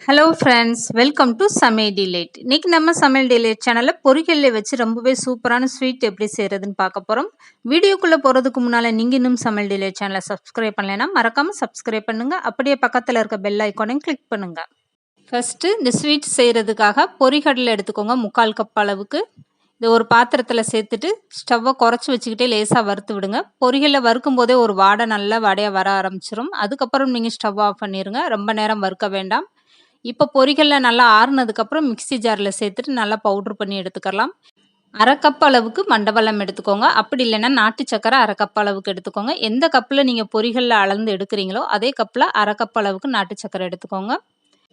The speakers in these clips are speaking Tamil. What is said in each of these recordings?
ஹலோ ஃப்ரெண்ட்ஸ் வெல்கம் டு சமையல் டிலேட் இன்றைக்கி நம்ம சமையல் டிலேட் சேனலில் பொறிகளில் வச்சு ரொம்பவே சூப்பரான ஸ்வீட் எப்படி செய்கிறதுன்னு பார்க்க போகிறோம் வீடியோக்குள்ளே போகிறதுக்கு முன்னால் நீங்கள் இன்னும் சமையல் டிலேட் சேனலை சப்ஸ்கிரைப் பண்ணலைன்னா மறக்காமல் சப்ஸ்கிரைப் பண்ணுங்கள் அப்படியே பக்கத்தில் இருக்க பெல் ஐக்கானையும் கிளிக் பண்ணுங்கள் ஃபஸ்ட்டு இந்த ஸ்வீட் செய்கிறதுக்காக பொரிகடலை எடுத்துக்கோங்க முக்கால் கப் அளவுக்கு. இந்த ஒரு பாத்திரத்தில் சேர்த்துட்டு ஸ்டவ்வை குறைச்சி வச்சுக்கிட்டே லேசாக வறுத்து விடுங்க. பொரிகளில் வறுக்கும் போதே ஒரு வாடை நல்லா வடையாக வர ஆரம்பிச்சிடும் அதுக்கப்புறம் நீங்கள் ஸ்டவ் ஆஃப் பண்ணிடுங்க ரொம்ப நேரம் வறுக்க வேண்டாம். இப்போ பொரிகளில் நல்லா ஆறுனதுக்கப்புறம் மிக்சி ஜாரில் சேர்த்துட்டு நல்லா பவுட்ரு பண்ணி எடுத்துக்கலாம் அரை கப் அளவுக்கு மண்டபலம் எடுத்துக்கோங்க. அப்படி இல்லைன்னா நாட்டு சக்கரை அரை கப் அளவுக்கு எடுத்துக்கோங்க. எந்த கப்பில் நீங்கள் பொரிகளில் அளந்து எடுக்கிறீங்களோ அதே கப்பில் அரை கப் அளவுக்கு நாட்டு சக்கரை எடுத்துக்கோங்க.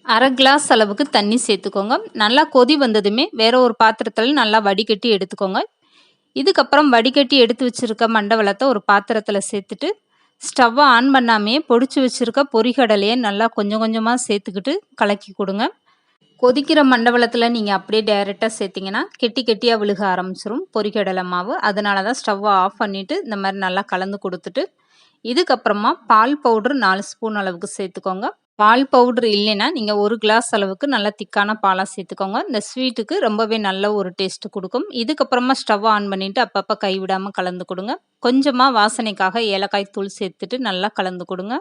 அரை கிளாஸ் அளவுக்கு தண்ணி சேர்த்துக்கோங்க. நல்லா கொதி வந்ததுமே வேற ஒரு பாத்திரத்தில் நல்லா வடிகட்டி எடுத்துக்கோங்க. இதுக்கப்புறம் வடிகட்டி எடுத்து வச்சுருக்க மண்டவளத்தை ஒரு பாத்திரத்தில் சேர்த்துட்டு ஸ்டவ்வை ஆன் பண்ணாமே பொடிச்சு வச்சுருக்க பொறிகடலையை நல்லா கொஞ்சம் கொஞ்சமாக சேர்த்துக்கிட்டு கலக்கி கொடுங்க. கொதிக்கிற மண்டபலத்தில் நீங்கள் அப்படியே டைரெக்டாக சேர்த்திங்கன்னா கெட்டி கெட்டியாக விழுக ஆரம்பிச்சிரும் பொரிகடலை மாவு. அதனால தான் ஸ்டவ்வை ஆஃப் பண்ணிவிட்டு இந்த மாதிரி நல்லா கலந்து கொடுத்துட்டு இதுக்கப்புறமா பால் பவுட்ரு நாலு ஸ்பூன் அளவுக்கு சேர்த்துக்கோங்க. பால் பவுட்ரு இல்லைன்னா நீங்கள் ஒரு கிளாஸ் அளவுக்கு நல்லா திக்கான பாலாக சேர்த்துக்கோங்க. இந்த ஸ்வீட்டுக்கு ரொம்பவே நல்ல ஒரு டேஸ்ட்டு கொடுக்கும். இதுக்கப்புறமா ஸ்டவ் ஆன் பண்ணிவிட்டு அப்பப்போ கைவிடாமல் கலந்து கொடுங்க. கொஞ்சமாக வாசனைக்காக ஏலக்காய் தூள் சேர்த்துட்டு நல்லா கலந்து கொடுங்க.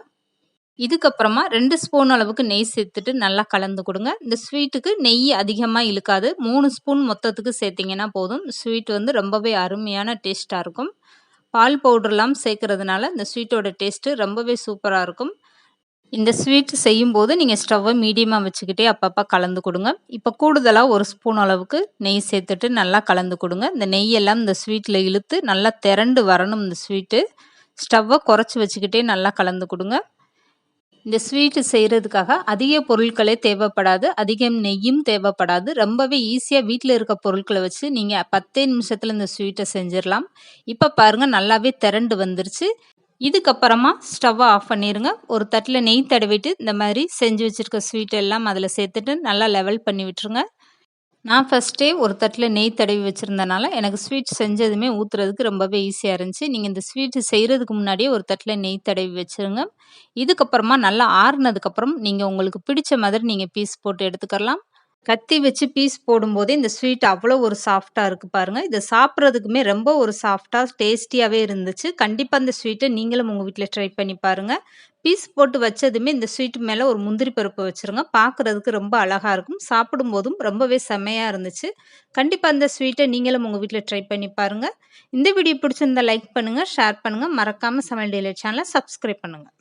இதுக்கப்புறமா ரெண்டு ஸ்பூன் அளவுக்கு நெய் சேர்த்துட்டு நல்லா கலந்து கொடுங்க. இந்த ஸ்வீட்டுக்கு நெய் அதிகமாக இழுக்காது. மூணு ஸ்பூன் மொத்தத்துக்கு சேர்த்திங்கன்னா போதும். ஸ்வீட் வந்து ரொம்பவே அருமையான டேஸ்ட்டாக இருக்கும். பால் பவுடர்லாம் சேர்க்கறதுனால இந்த ஸ்வீட்டோட டேஸ்ட்டு ரொம்பவே சூப்பராக இருக்கும். இந்த ஸ்வீட் செய்யும்போது நீங்கள் ஸ்டவ்வை மீடியமாக வச்சுக்கிட்டே அப்பப்போ கலந்து கொடுங்க. இப்போ கூடுதலாக ஒரு ஸ்பூன் அளவுக்கு நெய் சேர்த்துட்டு நல்லா கலந்து கொடுங்க. இந்த நெய்யெல்லாம் இந்த ஸ்வீட்டில் இழுத்து நல்லா திரண்டு வரணும் இந்த ஸ்வீட்டு. ஸ்டவ்வை குறைச்சி வச்சுக்கிட்டே நல்லா கலந்து கொடுங்க. இந்த ஸ்வீட்டு செய்கிறதுக்காக அதிக பொருட்களே தேவைப்படாது. அதிகம் நெய்யும் தேவைப்படாது. ரொம்பவே ஈஸியாக வீட்டில் இருக்க பொருட்களை வச்சு நீங்கள் பத்தே நிமிஷத்தில் இந்த ஸ்வீட்டை செஞ்சிடலாம். இப்போ பாருங்கள் நல்லாவே திரண்டு வந்துருச்சு. இதுக்கப்புறமா ஸ்டவ்வை ஆஃப் பண்ணிடுங்க ஒரு தட்டில் நெய் தடவிட்டு இந்த மாதிரி செஞ்சு வச்சுருக்க ஸ்வீட் எல்லாம் அதில் சேர்த்துட்டு நல்லா லெவல் பண்ணி விட்டுருங்க. நான் ஃபஸ்ட்டே ஒரு தட்டில் நெய் தடவி வச்சுருந்தனால எனக்கு ஸ்வீட் செஞ்சதுமே ஊற்றுறதுக்கு ரொம்பவே ஈஸியாக இருந்துச்சு. நீங்கள் இந்த ஸ்வீட்டு செய்கிறதுக்கு முன்னாடியே ஒரு தட்டில் நெய் தடவி வச்சுருங்க. இதுக்கப்புறமா நல்லா ஆறுனதுக்கப்புறம் நீங்கள் உங்களுக்கு பிடிச்ச மாதிரி நீங்கள் பீஸ் போட்டு எடுத்துக்கலாம் கத்தி வச்சு பீஸ் போடும்போதே இந்த ஸ்வீட் அவ்வளோ ஒரு சாஃப்டாக இருக்குது பாருங்கள் இதை சாப்பிட்றதுக்குமே ரொம்ப ஒரு சாஃப்டாக டேஸ்டியாகவே இருந்துச்சு. கண்டிப்பாக அந்த ஸ்வீட்டை நீங்களும் உங்கள் வீட்டில் ட்ரை பண்ணி பாருங்கள் பீஸ் போட்டு வச்சதுமே இந்த ஸ்வீட் மேலே ஒரு முந்திரி பருப்பு வச்சுருங்க. பார்க்குறதுக்கு ரொம்ப அழகாக இருக்கும். சாப்பிடும்போதும் ரொம்பவே செம்மையாக இருந்துச்சு. கண்டிப்பாக அந்த ஸ்வீட்டை நீங்களும் உங்கள் வீட்டில் ட்ரை பண்ணி பாருங்கள் இந்த வீடியோ பிடிச்சிருந்தா லைக் பண்ணுங்கள் ஷேர் பண்ணுங்கள் மறக்காமல் சமையல் டெய்லர் சேனலை சப்ஸ்கிரைப் பண்ணுங்கள்